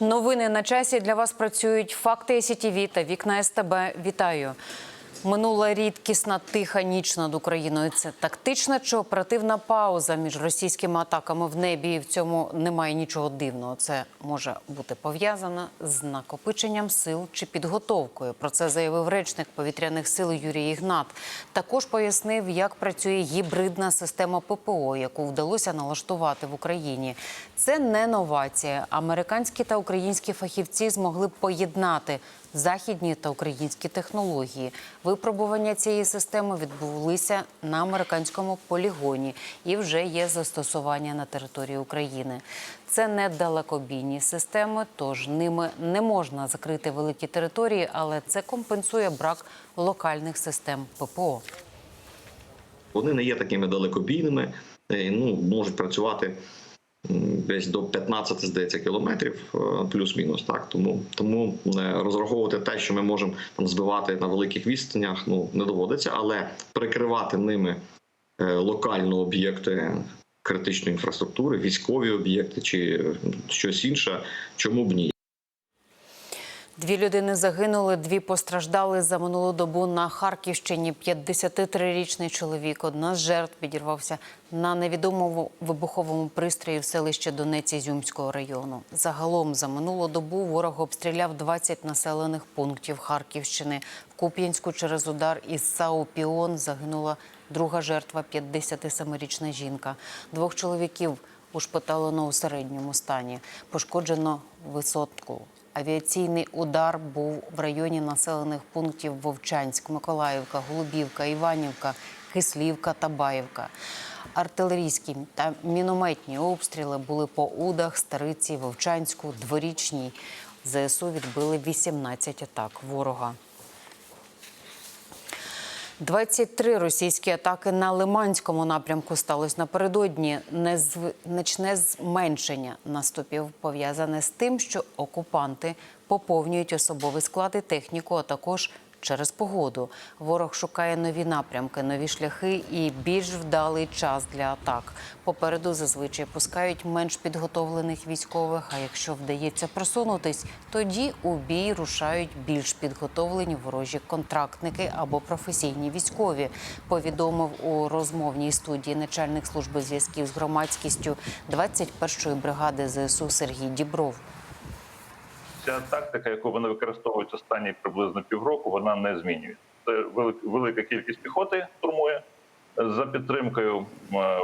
Новини на часі для вас працюють факти СІТІВІ та вікна СТБ. Вітаю. Минула рідкісна тиха ніч над Україною. Це тактична чи оперативна пауза між російськими атаками в небі. І в цьому немає нічого дивного. Це може бути пов'язано з накопиченням сил чи підготовкою. Про це заявив речник повітряних сил Юрій Ігнат. Також пояснив, як працює гібридна система ППО, яку вдалося налаштувати в Україні. Це не новація. Американські та українські фахівці змогли поєднати західні та українські технології. Випробування цієї системи відбулися на американському полігоні і вже є застосування на території України. Це не далекобійні системи, тож ними не можна закрити великі території, але це компенсує брак локальних систем ППО. Вони не є такими далекобійними, е, ну можуть працювати десь до 15, здається, кілометрів, е, плюс-мінус. Так тому тому е, розраховувати те, що ми можемо там збивати на великих відстанях, ну не доводиться, але прикривати ними е, локально об'єкти критичної інфраструктури, військові об'єкти чи щось інше, чому б ні? Дві людини загинули, дві постраждали за минулу добу на Харківщині. 53-річний чоловік. Одна з жертв підірвався на невідомому вибуховому пристрої в селищі Донець Ізюмського району. Загалом за минулу добу ворог обстріляв 20 населених пунктів Харківщини. В Куп'янську через удар із САУ «Піон» загинула друга жертва – 57-річна жінка. Двох чоловіків ушпиталено у середньому стані. Пошкоджено висотку. Авіаційний удар був в районі населених пунктів Вовчанськ, Миколаївка, Голубівка, Іванівка, Кислівка та Баївка. Артилерійські та мінометні обстріли були по Удах, Стариці, Вовчанську, Дворічній. ЗСУ відбили 18 атак ворога. 23 російські атаки на Лиманському напрямку сталося напередодні. Незначне зменшення наступів пов'язане з тим, що окупанти поповнюють особовий склад і техніку, а також через погоду. Ворог шукає нові напрямки, нові шляхи і більш вдалий час для атак. Попереду зазвичай пускають менш підготовлених військових. А якщо вдається просунутись, тоді у бій рушають більш підготовлені ворожі контрактники або професійні військові. Повідомив у розмовній студії начальник служби зв'язків з громадськістю 21-ї бригади ЗСУ Сергій Дібров. Ця тактика, яку вони використовують останні приблизно півроку, вона не змінюється. Це велик- велика кількість піхоти штурмує за підтримкою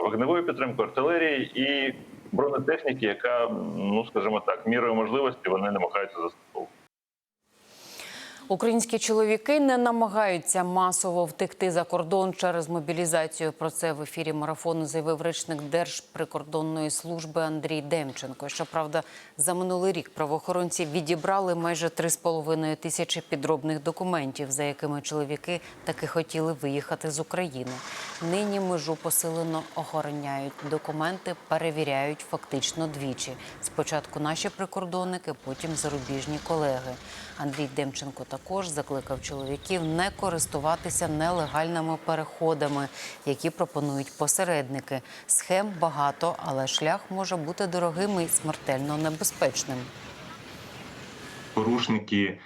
вогневої підтримкою артилерії і бронетехніки, яка, ну скажімо так, мірою можливості вони намагаються застосовувати. Українські чоловіки не намагаються масово втекти за кордон через мобілізацію. Про це в ефірі марафону заявив речник Держприкордонної служби Андрій Демченко. Щоправда, за минулий рік правоохоронці відібрали майже 3,5 тисячі підробних документів, за якими чоловіки таки хотіли виїхати з України. Нині межу посилено охороняють. Документи перевіряють фактично двічі. Спочатку наші прикордонники, потім зарубіжні колеги. Андрій Демченко також закликав чоловіків не користуватися нелегальними переходами, які пропонують посередники. Схем багато, але шлях може бути дорогим і смертельно небезпечним. порушники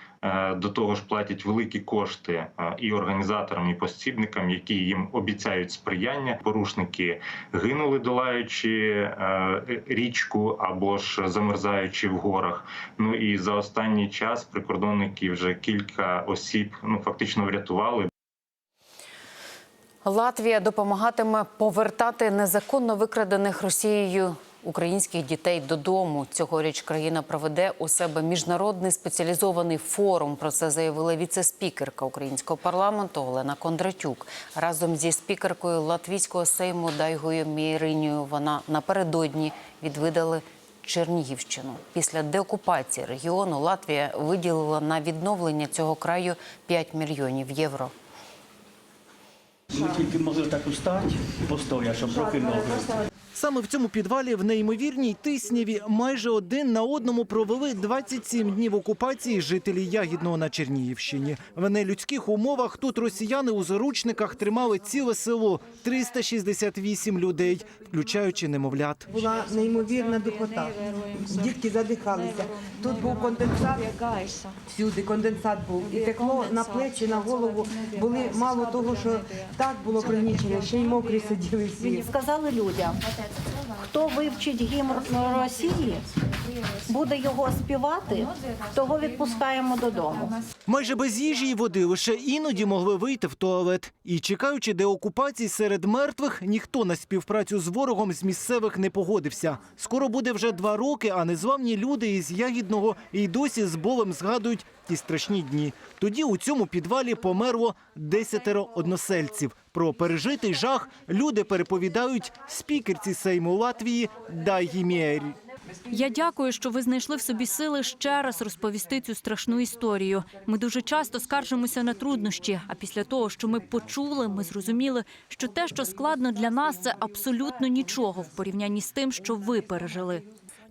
до того ж платять великі кошти е, і організаторам, і посібникам, які їм обіцяють сприяння. Порушники гинули, долаючи е, річку або ж замерзаючи в горах. Ну і за останній час прикордонники вже кілька осіб ну фактично врятували. Латвія допомагатиме повертати незаконно викрадених Росією українських дітей додому. Цьогоріч країна проведе у себе міжнародний спеціалізований форум. Про це заявила віце-спікерка українського парламенту Олена Кондратюк. Разом зі спікеркою латвійського сейму Дайгою Мєйринію вона напередодні відвідали Чернігівщину. Після деокупації регіону Латвія виділила на відновлення цього краю 5 мільйонів євро. Ми тільки могли так устати, постоя, щоб руки ноги. Саме в цьому підвалі в неймовірній тисняві майже один на одному провели 27 днів окупації жителі Ягідного на Чернігівщині. В нелюдських умовах тут росіяни у заручниках тримали ціле село 368 людей, включаючи немовлят. Була неймовірна духота. Дітки задихалися. Тут був конденсат, всюди конденсат був. І текло на плечі, на голову. Були мало того, що так було пригнічено, ще й мокрі сиділи всі. Сказали людям, хто вивчить гімн Росії, буде його співати, того відпускаємо додому. Майже без їжі і води лише іноді могли вийти в туалет. І чекаючи деокупації серед мертвих, ніхто на співпрацю з ворогом з місцевих не погодився. Скоро буде вже два роки, а незламні люди із Ягідного і досі з болем згадують ті страшні дні. Тоді у цьому підвалі померло десятеро односельців. Про пережитий жах люди переповідають спікерці Сейму Латвії Дайгі Мєрі. Я дякую, що ви знайшли в собі сили ще раз розповісти цю страшну історію. Ми дуже часто скаржимося на труднощі. А після того, що ми почули, ми зрозуміли, що те, що складно для нас, це абсолютно нічого в порівнянні з тим, що ви пережили.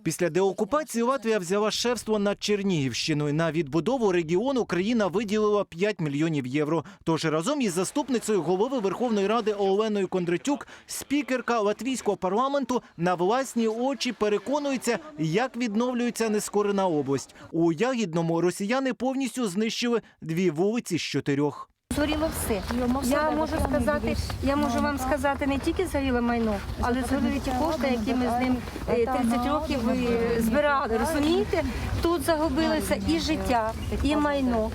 Після деокупації Латвія взяла шефство над Чернігівщиною. На відбудову регіону країна виділила 5 мільйонів євро. Тож разом із заступницею голови Верховної Ради Оленою Кондратюк, спікерка латвійського парламенту на власні очі переконується, як відновлюється нескорена область. У Ягідному росіяни повністю знищили дві вулиці з чотирьох. Згоріло все. Я можу сказати, я можу вам сказати не тільки згоріло майно, але згоріли ті кошти, які ми з ним е, 30 років е, збирали. Розумієте? Тут загубилося і життя, і майно.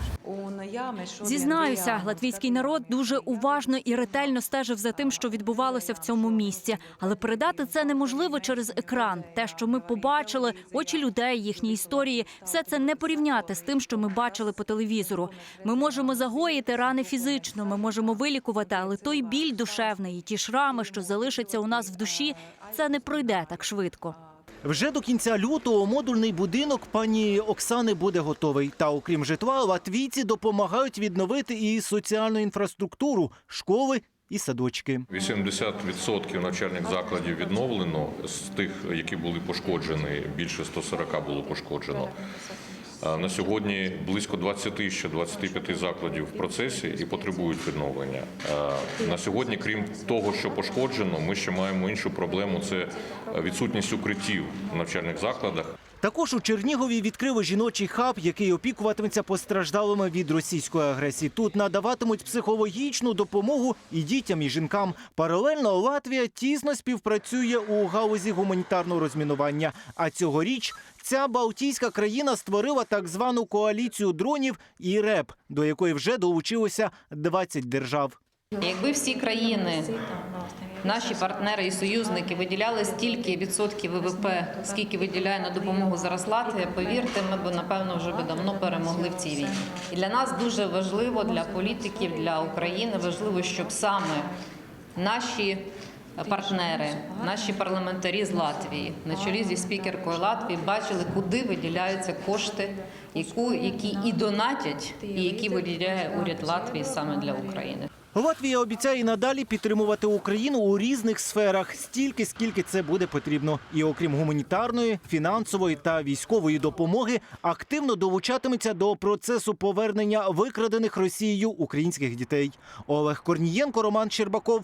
Зізнаюся, латвійський народ дуже уважно і ретельно стежив за тим, що відбувалося в цьому місці. Але передати це неможливо через екран. Те, що ми побачили, очі людей, їхні історії, все це не порівняти з тим, що ми бачили по телевізору. Ми можемо загоїти рани фізично, ми можемо вилікувати, але той біль душевний, і ті шрами, що залишаться у нас в душі, це не пройде так швидко. Вже до кінця лютого модульний будинок пані Оксани буде готовий. Та окрім житла, латвійці допомагають відновити і соціальну інфраструктуру, школи і садочки. 80% навчальних закладів відновлено з тих, які були пошкоджені. Більше 140 було пошкоджено. На сьогодні близько 20 ще 25 закладів в процесі і потребують відновлення. На сьогодні, крім того, що пошкоджено, ми ще маємо іншу проблему: це відсутність укриттів в навчальних закладах. Також у Чернігові відкрили жіночий хаб, який опікуватиметься постраждалими від російської агресії. Тут надаватимуть психологічну допомогу і дітям, і жінкам. Паралельно Латвія тісно співпрацює у галузі гуманітарного розмінування. А цьогоріч ця Балтійська країна створила так звану коаліцію дронів і РЕП, до якої вже долучилося 20 держав. Якби всі країни, наші партнери і союзники виділяли стільки відсотків ВВП, скільки виділяє на допомогу зараз Латвія, повірте, ми б напевно вже би давно перемогли в цій війні. І для нас дуже важливо, для політиків, для України важливо, щоб саме наші партнери, наші парламентарі з Латвії, на чолі зі спікеркою Латвії, бачили, куди виділяються кошти, які і донатять, і які виділяє уряд Латвії саме для України. Латвія обіцяє надалі підтримувати Україну у різних сферах стільки, скільки це буде потрібно. І окрім гуманітарної, фінансової та військової допомоги, активно долучатиметься до процесу повернення викрадених Росією українських дітей. Олег Корнієнко, Роман Щербаков.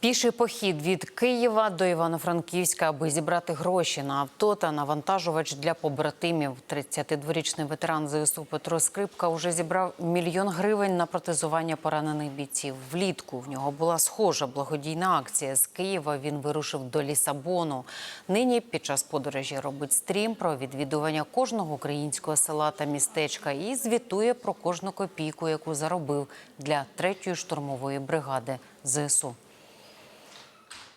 Піший похід від Києва до Івано-Франківська, аби зібрати гроші на авто та навантажувач для побратимів. 32-річний ветеран ЗСУ Петро Скрипка вже зібрав мільйон гривень на протезування поранених бійців. Влітку в нього була схожа благодійна акція. З Києва він вирушив до Лісабону. Нині під час подорожі робить стрім про відвідування кожного українського села та містечка і звітує про кожну копійку, яку заробив для третьої штурмової бригади ЗСУ.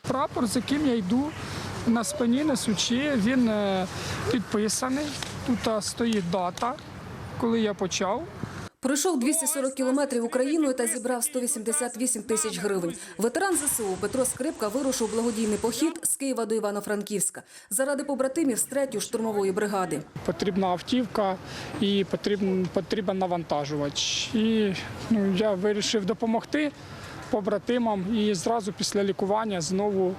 Прапор, з яким я йду на спині несучи, він е, підписаний. Тут е, стоїть дата, коли я почав. Пройшов 240 кілометрів Україною та зібрав 188 тисяч гривень. Ветеран ЗСУ Петро Скрипка вирушив благодійний похід з Києва до Івано-Франківська заради побратимів з 3-ї штурмової бригади. Потрібна автівка і потрібен, потрібен навантажувач. І ну, я вирішив допомогти. Побратимам і зразу після лікування знову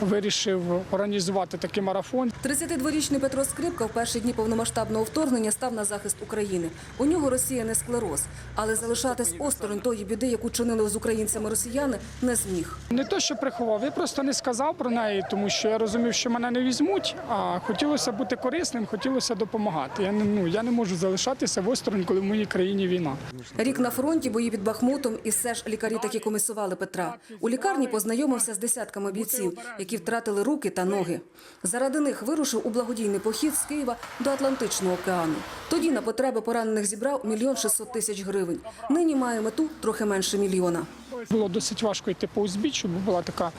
вирішив організувати такий марафон. 32-річний Петро Скрипка в перші дні повномасштабного вторгнення став на захист України. У нього Росія не склероз, але залишатись осторонь тої біди, яку чинили з українцями росіяни, не зміг. Не то, що приховав, я просто не сказав про неї, тому що я розумів, що мене не візьмуть. А хотілося бути корисним, хотілося допомагати. Я не ну я не можу залишатися в осторонь, коли в моїй країні війна. Рік на фронті, бої під Бахмутом, і все ж лікарі таки комісували Петра. У лікарні познайомився з десятками бійців, які втратили руки та ноги. Заради них вирушив у благодійний похід з Києва до Атлантичного океану. Тоді на потреби поранених зібрав мільйон шістсот тисяч гривень. Нині має мету трохи менше мільйона. Було досить важко йти по узбіччю, бо була така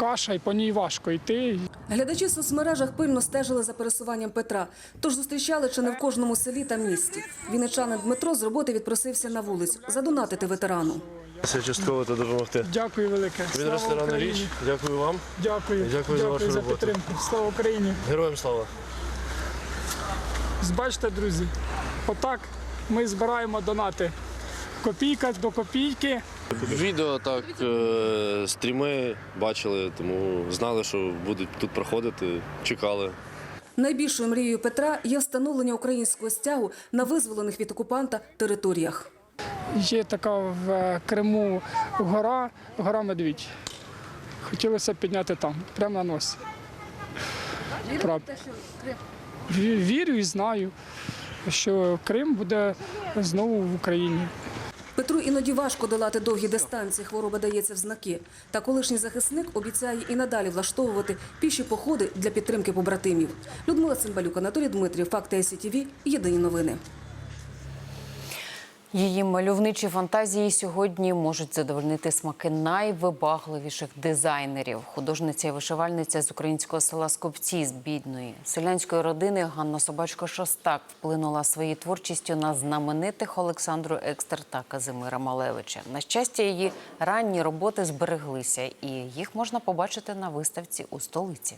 каша, і по ній важко йти. Глядачі в соцмережах пильно стежили за пересуванням Петра, тож зустрічали чи не в кожному селі та місті. Вінничанин Дмитро з роботи відпросився на вулицю задонатити ветерану. Все частково та допомогти. Дякую велике. Від Слава ресторану Україні. річ. Дякую вам. Дякую. Дякую за вашу роботу. підтримку. Слава Україні. Героям слава. Бачите, друзі, отак ми збираємо донати. Копійка до копійки. Відео так, е, стріми бачили, тому знали, що будуть тут проходити, чекали. Найбільшою мрією Петра є встановлення українського стягу на визволених від окупанта територіях. Є така в е, Криму гора, гора Медвідь. Хотілося підняти там, прямо на носі. Вірю і знаю, що Крим буде знову в Україні. Петру іноді важко долати довгі дистанції, хвороба дається в знаки. Та колишній захисник обіцяє і надалі влаштовувати піші походи для підтримки побратимів. Людмила Цимбалюк, Анатолій Дмитрів, Факти СІТВ, Єдині новини. Її мальовничі фантазії сьогодні можуть задовольнити смаки найвибагливіших дизайнерів. Художниця і вишивальниця з українського села Скопці з бідної селянської родини Ганна Собачко Шостак вплинула своєю творчістю на знаменитих Олександру Екстер та Казимира Малевича. На щастя, її ранні роботи збереглися, і їх можна побачити на виставці у столиці.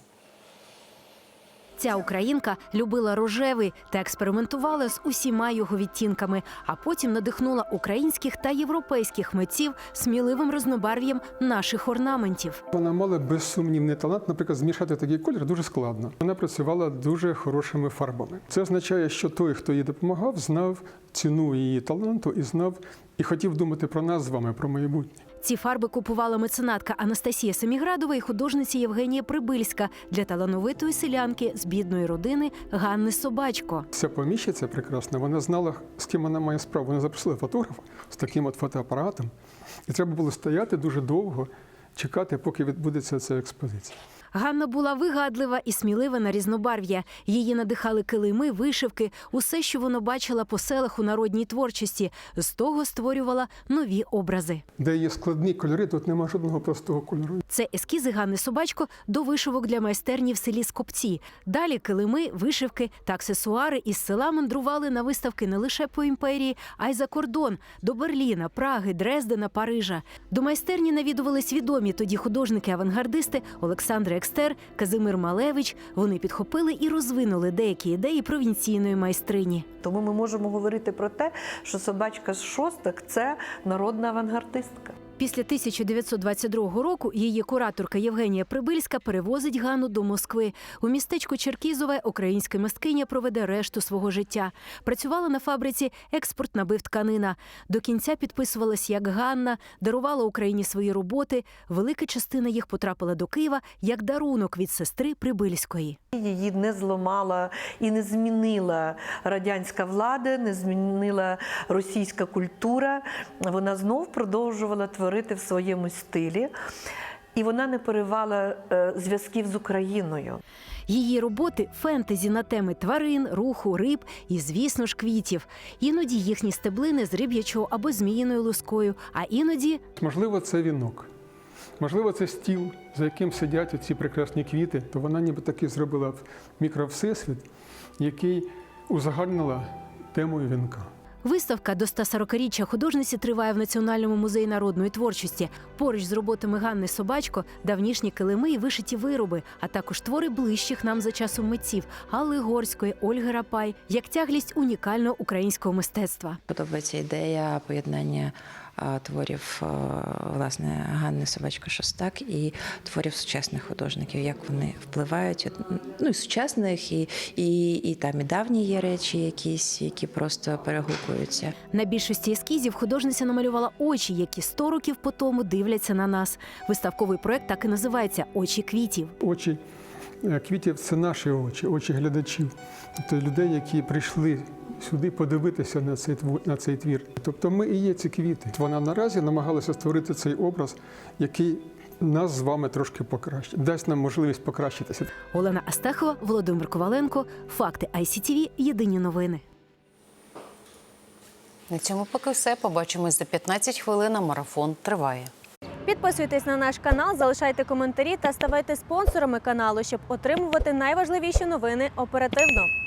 Ця українка любила рожевий та експериментувала з усіма його відтінками, а потім надихнула українських та європейських митців сміливим рознобарв'ям наших орнаментів. Вона мала безсумнівний талант, наприклад, змішати такий колір дуже складно. Вона працювала дуже хорошими фарбами. Це означає, що той, хто їй допомагав, знав ціну її таланту і знав і хотів думати про нас з вами, про майбутнє. Ці фарби купувала меценатка Анастасія Семіградова і художниця Євгенія Прибильська для талановитої селянки з бідної родини Ганни Собачко. Ця поміщиця прекрасна, вона знала, з ким вона має справу. Вона запросила фотографа з таким от фотоапаратом, і треба було стояти дуже довго, чекати, поки відбудеться ця експозиція. Ганна була вигадлива і смілива на різнобарв'я. Її надихали килими, вишивки, усе, що вона бачила по селах у народній творчості. З того створювала нові образи. Де є складні кольори, тут немає жодного простого кольору. Це ескізи Ганни Собачко до вишивок для майстерні в селі Скопці. Далі килими, вишивки та аксесуари із села мандрували на виставки не лише по імперії, а й за кордон до Берліна, Праги, Дрездена, Парижа. До майстерні навідувались відомі тоді художники-авангардисти Олександр Екстер, Казимир Малевич. Вони підхопили і розвинули деякі ідеї провінційної майстрині. Тому ми можемо говорити про те, що собачка з шосток це народна авангардистка. Після 1922 року її кураторка Євгенія Прибильська перевозить Ганну до Москви. У містечку Черкізове українська мисткиня проведе решту свого життя. Працювала на фабриці експорт набив тканина. До кінця підписувалась як Ганна, дарувала Україні свої роботи. Велика частина їх потрапила до Києва як дарунок від сестри Прибильської. Її не зламала і не змінила радянська влада, не змінила російська культура. Вона знов продовжувала творити в своєму стилі. І вона не поривала е, зв'язків з Україною. Її роботи фентезі на теми тварин, руху, риб і, звісно ж, квітів. Іноді їхні стеблини з риб'ячого або зміїною лускою, а іноді Можливо, це вінок. Можливо, це стіл, за яким сидять ці прекрасні квіти, то вона ніби таки зробила мікровсесвіт, який узагальнила темою вінка. Виставка до 140-річчя художниці триває в Національному музеї народної творчості. Поруч з роботами Ганни Собачко давнішні килими і вишиті вироби, а також твори ближчих нам за часом митців Алли Горської, Ольги Рапай, як тяглість унікального українського мистецтва. Подобається ідея поєднання творів власне Ганни Собачко Шостак і творів сучасних художників, як вони впливають ну і сучасних, і, і, і там і давні є речі, якісь, які просто перегукуються. На більшості ескізів художниця намалювала очі, які 100 років по тому дивляться на нас. Виставковий проект так і називається Очі квітів. Очі е, квітів це наші очі, очі глядачів, тобто людей, які прийшли сюди подивитися на цей на цей твір. Тобто ми і є ці квіти. Вона наразі намагалася створити цей образ, який нас з вами трошки покращить, дасть нам можливість покращитися. Олена Астахова, Володимир Коваленко. Факти ICTV. Єдині новини. На цьому поки все. Побачимось за 15 хвилин. Марафон триває. Підписуйтесь на наш канал, залишайте коментарі та ставайте спонсорами каналу, щоб отримувати найважливіші новини оперативно.